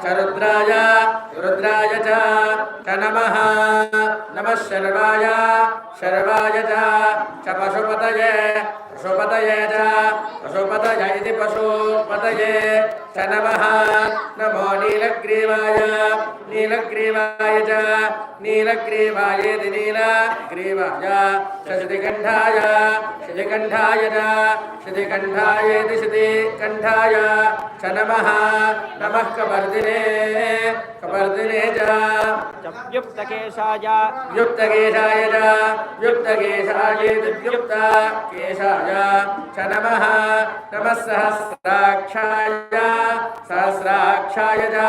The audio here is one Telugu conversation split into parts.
च रुद्राय रुद्राय च च नमः नमः शर्वाय शर्वाय च। च। पशुपतय इति पशुपतये च नमः। नमो नीलग्रीवाय नीलग्रीवाय च। नीलग्रीवायेति नीलग्रीवाय। च श्रुतिकण्ठाय श्रुतिकण्ठाय च श्रुतिकण्ठायेति श्रुतिकण्ठाय च नमः। नमः कपर्दिने कपर्दिने च। युक्तकेशाय च युक्तकेशायेति युक्तकेशाय च नमः नमः सहस्राक्षाय सहस्राक्षाय च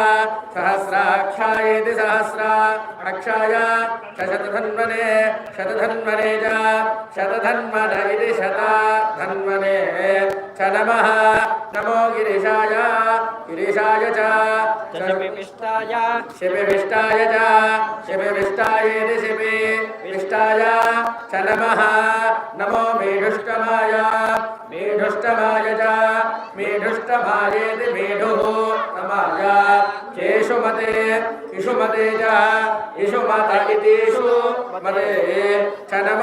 सहस्राक्षायेति सहस्राक्षाय च शतधन्वने शतधन्वने च शतधन्वन इति शतधन्वने హన్మనే చ నమ నమో గిరిశాయ గిరిశాయ చిపిష్టాయ శిపిష్టాయ చ శిపిష్టాయేతి శిపి విష్టాయ చ నమ నమో మేఢుష్టమాయ మేఢుష్టమాయ చ మేఢుష్టమాయేతి మేఢు నమాయ చేషుమతే ఇషుమతే చ ఇషుమత ఇతేషు మతే చ నమ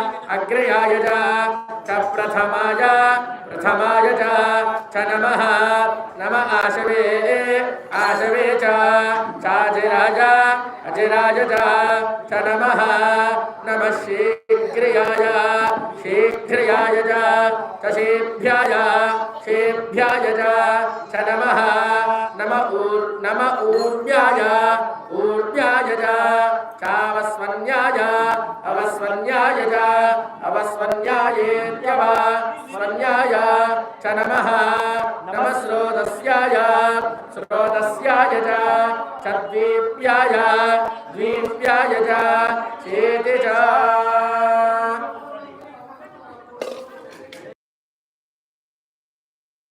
అగ్రయాయ చ ప్రథమాయ ప్రథమాయ చ చ నమ నమ ఆశవే ఆశవే చ చాజిరాజ అజిరాజ చ చ నమ నమ శీఘ్రయాయ శీఘ్రయాయ చ శేభ్యాయ శేభ్యాయ చ చ నమ నమ నమ ఊర్వ్యాయ ఊర్వ్యాయ చావస్వన్యాయ అవస్వన్యాయ అవస్వన్యాయేత్యవ స్వన్యాయ చ నమ నమ శ్రోతస్యాయ శ్రోతస్యాయ చ ద్వీప్యాయ ద్వీప్యాయ చేతి చ.